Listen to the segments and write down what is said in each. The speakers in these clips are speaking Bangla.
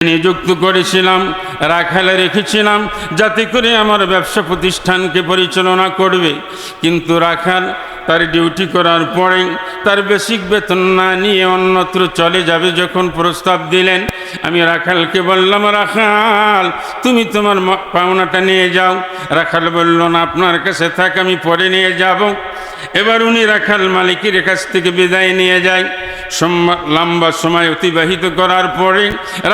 নিযুক্ত করেছিলাম রাখালে রেখেছিলাম যাতে করে আমার ব্যবসা প্রতিষ্ঠানকে পরিচালনা করবে। কিন্তু রাখাল তার ডিউটি করার পরে তার বেসিক বেতন না নিয়ে অন্যত্র চলে যাবে যখন প্রস্তাব দিলেন। আমি রাখালকে বললাম, রাখাল, তুমি তোমার পাওনাটা নিয়ে যাও। রাখাল বলল, না, আপনার কাছে থাক, আমি পরে নিয়ে যাব। এবার উনি রাখাল মালিকের কাছ থেকে বিদায় নিয়ে যায়। লম্বা সময় অতিবাহিত করার পরে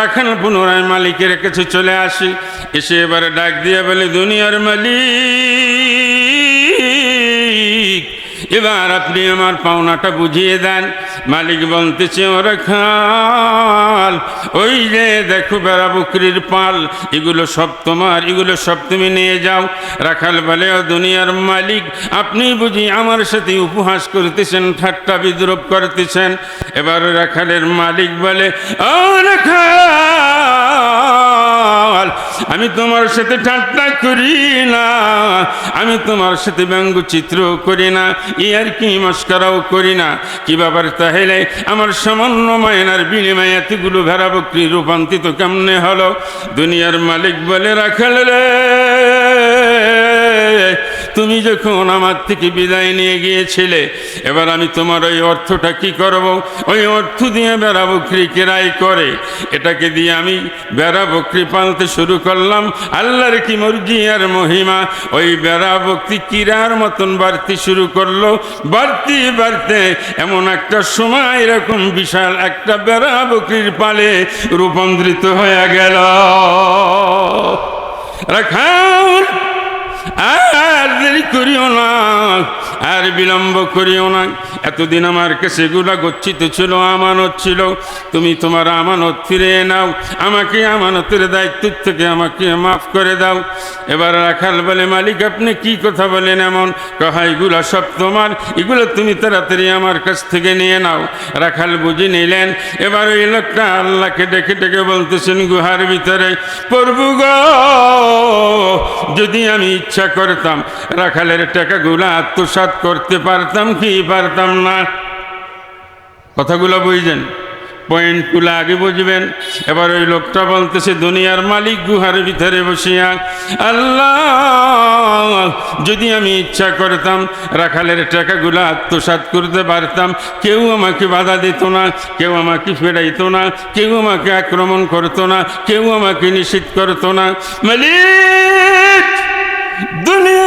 রাখাল পুনরায় মালিকের কাছে চলে আসি। এসে এবারে ডাক দিয়ে বলে, দুনিয়ার মালিক এবার আপনি আমার পাওনাটা বুঝিয়ে দেন। মালিক বলতেছে, ওরা খাল, ওই যে দেখো বেড়া বকরির পাল, এগুলো সব তোমার, এগুলো সব তুমি নিয়ে যাও। রাখাল বলে, ও দুনিয়ার মালিক, আপনি বুঝি আমার সাথে উপহাস করতেছেন, ঠাট্টা বিদ্রোপ করতেছেন? এবার রাখালের মালিক বলে, ও রাখাল আমি তোমার সাথে ঠাট্টা করি না, আমি তোমার সাথে ব্যঙ্গ চিত্র করি না ইয়ার কি মস্করাও করি না। কি ব্যাপার তাহলে? আমার সামান্য মায়নার বিনিময়ে এতগুলো ভেড়া বকরি রূপান্তরিত কেমনে হলো? দুনিয়ার মালিক বলে রাখাল রে। তুমি যখন আমার থেকে বিদায় নিয়ে গিয়েছিলে, এবার আমি তোমার ওই অর্থটা কি করব? ওই অর্থ দিয়ে বেড়া বকরি কেরাই করে। এটাকে দিয়ে আমি বেড়া বকরি পালতে শুরু করলাম। আল্লাহর কি মুরগি আর মহিমা? ওই বেড়া বকরি কিরার মতন বাড়তে শুরু করল। বাড়তে বাড়তে এমন একটা সময়, এরকম বিশাল একটা বেড়া বকরির পালে রূপান্তরিত হয়ে গেল। রাখাল! আর দেরি করিও না, আর বিলম্ব করিও না। এতদিন আমার কাছে এগুলা গচ্ছিত ছিল, আমানত ছিল। তুমি তোমার আমানত ফিরে নাও, আমাকে আমানতের দায়িত্ব থেকে আমাকে মাফ করে দাও। এবার রাখাল বলে, মালিক, আপনি কি কথা বলেন এমন? কহা, এগুলো সব তোমার, এগুলো তুমি তাড়াতাড়ি আমার কাছ থেকে নিয়ে নাও। রাখাল বুঝে নিলেন, এবার ওই লোকটা আল্লাহকে ডেকে ডেকে বলতেছেন, গুহার ভিতরে, প্রভু গো যদি আমি ইচ্ছা করতাম, রাখালের টাকাগুলো আত্মসাৎ করতে পারতাম কি পারতাম না? কথাগুলো বুঝছেন পয়েন্টগুলো আগে বুঝবেন। এবার ওই লোকটা বলতেছে, দুনিয়ার মালিক গুহার ভিতরে বসিয়া আল্লাহ, যদি আমি ইচ্ছা করতাম, রাখালের টাকাগুলো আত্মসাৎ করতে পারতাম, কেউ আমাকে বাধা দিত না, কেউ আমাকে ফেরাইতো না, কেউ আমাকে আক্রমণ করতো না, কেউ আমাকে নিষিদ্ধ করতো না। মালিক!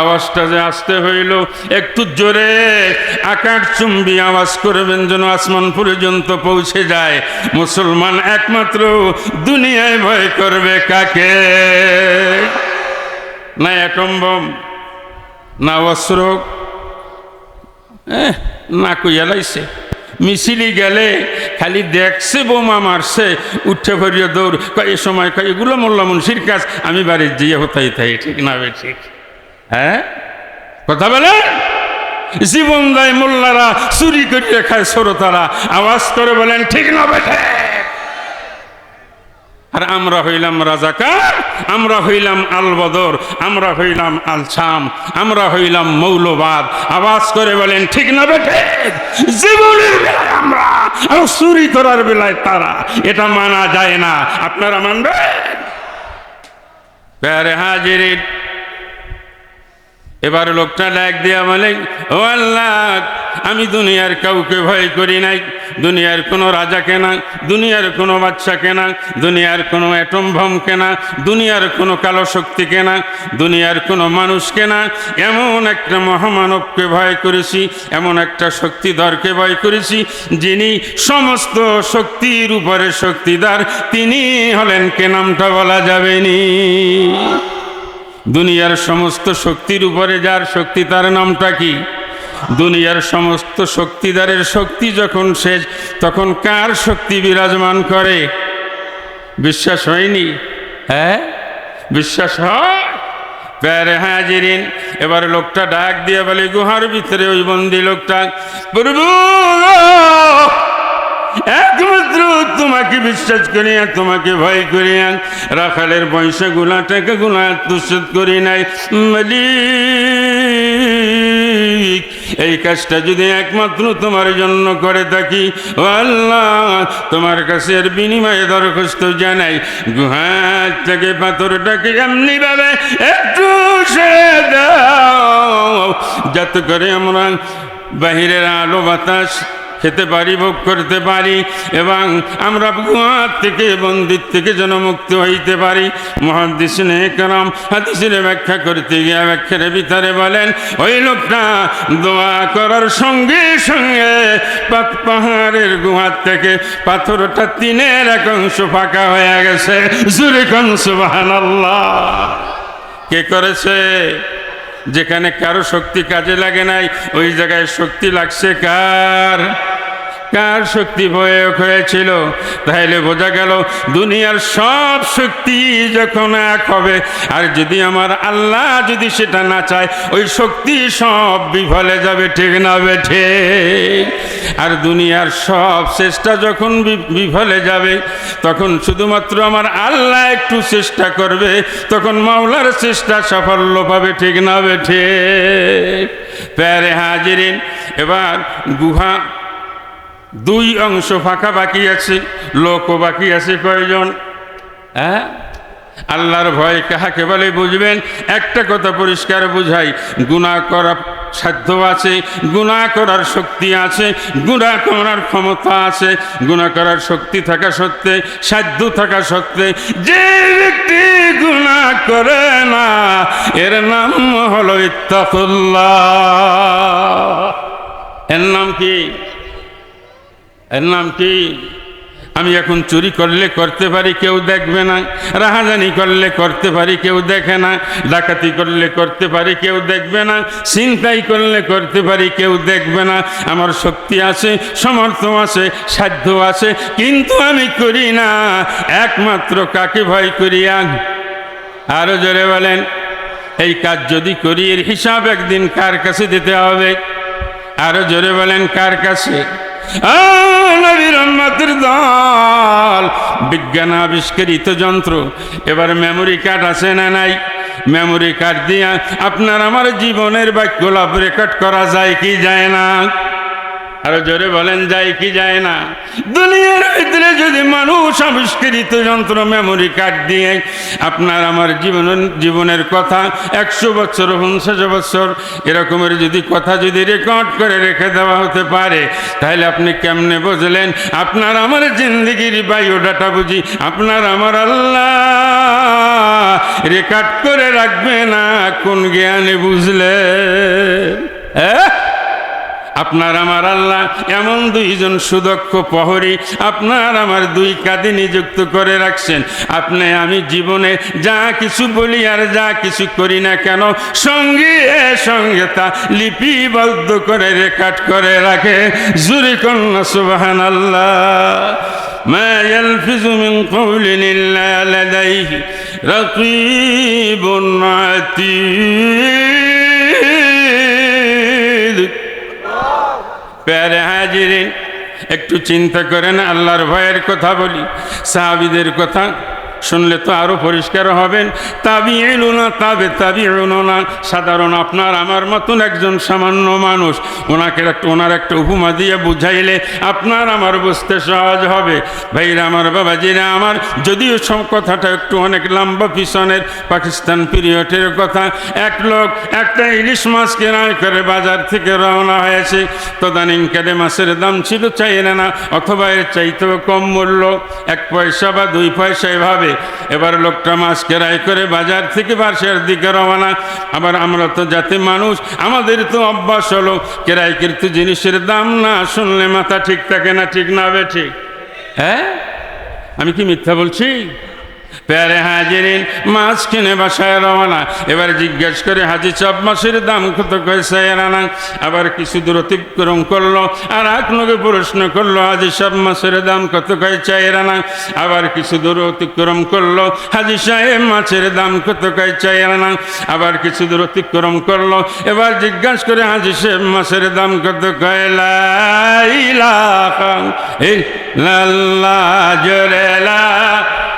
আওয়াজটা যে আসতে হইল, একটু জোরে আকার চুম্বি আওয়াজ করবেন যেন আসমান পর্যন্ত পৌঁছে যায়। মুসলমান একমাত্র দুনিয়ায় ভয় করবে কাকে? না অ্যাটম বম, না অস্ত্র না কইয়া লাইছে। মিছিলি গেলে খালি দেখছে বোমা মারছে, উঠে ভরিয়ে দৌড় এ সময় এগুলো মোল্লা মুন্সির কাজ, আমি বাড়ির যেয়ে হতাই তাই ঠিক না ঠিক? হ্যাঁ? কথা বলে? জীবন দেয় মোল্লারা চুরি করিয়ে খায় সরতারা। আওয়াজ করে বলেন, ঠিক না বেঠে। আর আমরা হইলাম রাজাকার, আমরা হইলাম আল বদর আমরা হইলাম আল ছাম আমরা হইলাম মৌলবাদ। আওয়াজ করে বলেন, ঠিক না বেঠে? জীবনের বেলায় আমরা আর চুরি করার বেলায় তারা। এটা মানা যায় না। আপনারা মানবেন? হাজির এবার লোকটা ডাক দিয়া বলে, ও আল্লাহ, আমি দুনিয়ার কাউকে ভয় করি নাই। দুনিয়ার কোনো রাজা কেনা দুনিয়ার কোনো বাচ্চা কেনা দুনিয়ার কোনো অ্যাটম বম কেনা দুনিয়ার কোনো কালো শক্তি কেনা দুনিয়ার কোনো মানুষ কেনা এমন একটা মহামানবকে ভয় করেছি, এমন একটা শক্তিধরকে ভয় করেছি, যিনি সমস্ত শক্তির উপরে শক্তিদার তিনি হলেন কে নামটা বলা যাবেনি দুনিয়ার সমস্ত শক্তির উপরে যার শক্তি, তার নামটা কি? দুনিয়ার সমস্ত শক্তিদারের শক্তি যখন শেষ, তখন কার শক্তি বিরাজমান করে? বিশ্বাস হয়নি? হ্যাঁ? বিশ্বাস হয়? প্যারে হাজিরিন, এবার লোকটা ডাক দিয়ে বলে, গুহার ভিতরে ওই বন্দি লোকটা। প্রভু একমাত্র তোমাকে বিশ্বাস করিয়া, তোমাকে ভয় করিয়া, রাখালের পয়সা গুলা টাকা গুলা আত্মসাত করি নাই। মালিক, এই কাজটা যদি একমাত্র তোমার জন্য করে থাকি আল্লাহ, তোমার কাছে এর বিনিময়ে দরখাস্ত জানাই। গুহার থেকে পাথরটাকে এমনি ভাবে একটু যাতে করে আমরা বাহিরের আলো বাতাস খেতে পারি, ভোগ করতে পারি এবং আমরা গুহার থেকে, বন্দির থেকে যেন হইতে পারি। মহাদিস কারাম হাদিসের ব্যাখ্যা করতে গিয়ে ব্যাখ্যার ভিতরে বলেন, ওই লোকটা দোয়া করার সঙ্গে সঙ্গে পাহাড়ের গুহার থেকে পাথরটা তিনের এক অংশ ফাঁকা হয়ে গেছে। কে করেছে? যেখানে কারও শক্তি কাজে লাগে নাই, ওই জায়গায় শক্তি লাগছে কার? কার শক্তি প্রয়োগ হয়েছিল তাহলে বোঝা গেল দুনিয়ার সব শক্তি যখন এক হবে। আর যদি আমার আল্লাহ যদি সেটা না চায়, ওই শক্তি সব বিফলে যাবে, ঠিক না বেঠে? আর দুনিয়ার সব চেষ্টা যখন বিফলে যাবে, তখন শুধুমাত্র আমার আল্লাহ একটু চেষ্টা করবে, তখন মাওলার চেষ্টা সাফল্য পাবে, ঠিক না বেঠে? প্যারে হাজিরিন, এবার গুহা দুই অংশ ফাঁকা বাকি আছে, লোকও বাকি আছে কয়জন? হ্যাঁ? আল্লাহর ভয় কাহাকে বলে বুঝবেন? একটা কথা পরিষ্কার বুঝাই, গুণা করা সাধ্য আছে, গুণা করার শক্তি আছে, গুণা করার ক্ষমতা আছে, গুণা করার শক্তি থাকা সত্ত্বে, সাধ্য থাকা সত্ত্বে, যে ব্যক্তি গুণা করে না, এর নাম হলো ইত্তাকুল্লাহ। এর নাম কি? এর নাম কি? আমি এখন চুরি করলে করতে পারি, কেউ দেখবে না। রাহাজানি করলে করতে পারি, কেউ দেখে না। ডাকাতি করলে করতে পারি, কেউ দেখবে না। চিন্তাই করলে করতে পারি, কেউ দেখবে না। আমার শক্তি আছে সমর্থ আছে সাধ্য আছে কিন্তু আমি করি না। একমাত্র কাকে ভয় করি করিয়া আরও জোরে বলেন, এই কাজ যদি করি, এর হিসাব একদিন কার কাছে দিতে হবে? আরও জোরে বলেন, কার কাছে? দল। বিজ্ঞান আবিষ্কৃত যন্ত্র। এবার মেমোরি কার্ড আছে না নাই? মেমোরি কার্ড দিয়ে আপনার আমার জীবনের বাক্যলাভ রেকর্ড করা যায় কি যায় না? আরও জোরে বলেন, যায় কি যায় না। দুনিয়ার ভিতরে যদি মানুষ আবিষ্কৃত যন্ত্র মেমোরি কার্ড দিয়ে আপনার আমার জীবন, জীবনের কথা একশো বছর পঞ্চাশ বছর, এরকমের যদি কথা যদি রেকর্ড করে রেখে দেওয়া হতে পারে, তাহলে আপনি কেমনে বুঝলেন? আপনার আমার জিন্দগির বায়োডাটা বুঝি, আপনার আমার আল্লাহ রেকর্ড করে রাখবে না, কোন জ্ঞানে বুঝলে? হ্যাঁ? আপনার আমার আল্লাহ এমন দুইজন সুদক্ষ প্রহরী আপনার আমার দুই কাঁধে নিযুক্ত করে রাখছেন। আপনি আমি জীবনে যা কিছু বলি আর যা কিছু করি না কেন, সঙ্গে সঙ্গে তা লিপিবদ্ধ করে রেকর্ড করে রাখে। জুরি কন্যা সুবাহান আল্লাহ মা ইয়ালফিজু মিন কওলিন ইল্লা লাদাইহি রাকিবুন আতীব প্যারে হাজিরে একটু চিন্তা করেন আল্লাহর ভয়ের কথা বলি সাহাবিদের কথা শুনলে তো আরও পরিষ্কার হবেন। তাবি এলো না তাবে তাবি এলো না সাধারণ আপনার আমার মতন একজন সামান্য মানুষ। ওনাকে একটা, ওনার একটা উপমা দিয়ে বুঝাইলে আপনার আমার বুঝতে সহজ হবে। ভাইরা আমার বাবা বাবাজিরা আমার, যদিও সব কথাটা একটু অনেক লম্বা পিছনের পাকিস্তান পিরিয়ডের কথা, এক লোক একটা ইলিশ মাছ কেনাই করে বাজার থেকে রওনা হয়েছে। তদানীংকালে মাছের দাম ছিল চাই না, অথবা এর চাইতেও কম মূল্য। এক পয়সা বা দুই পয়সা এভাবে এবার লোকটা মাছ কেরাই করে বাজার থেকে বাসার দিকে রওনা। আবার আমরা তো জাতি মানুষ আমাদের তো অভ্যাস হলো কেরাইকৃত জিনিসের দাম না শুনলে মাথা ঠিক থাকে না ঠিক না বে ঠিক। হ্যাঁ? আমি কি মিথ্যা বলছি? প্যারে হাজিরিন মাছ কিনে বাসায় রওনা। এবার জিজ্ঞেস করে, হাজি চাপ মাছের দাম কত কয়েছে রানা আবার কিছু দূর অতিক্রম করল, আর এক লোকে প্রশ্ন করল, হাজি সব মাছের দাম কত কয় চাই রানা আবার কিছু দূর অতিক্রম করল, হাজি সাহেব, মাছের দাম কত কয় চাই রানা আবার কিছু দূর অতিক্রম করল, এবার জিজ্ঞাসা করে, হাজি সাহেব, মাছের দাম কত কয়? লাইলাহা ইল্লাল্লাহ, জোরে লা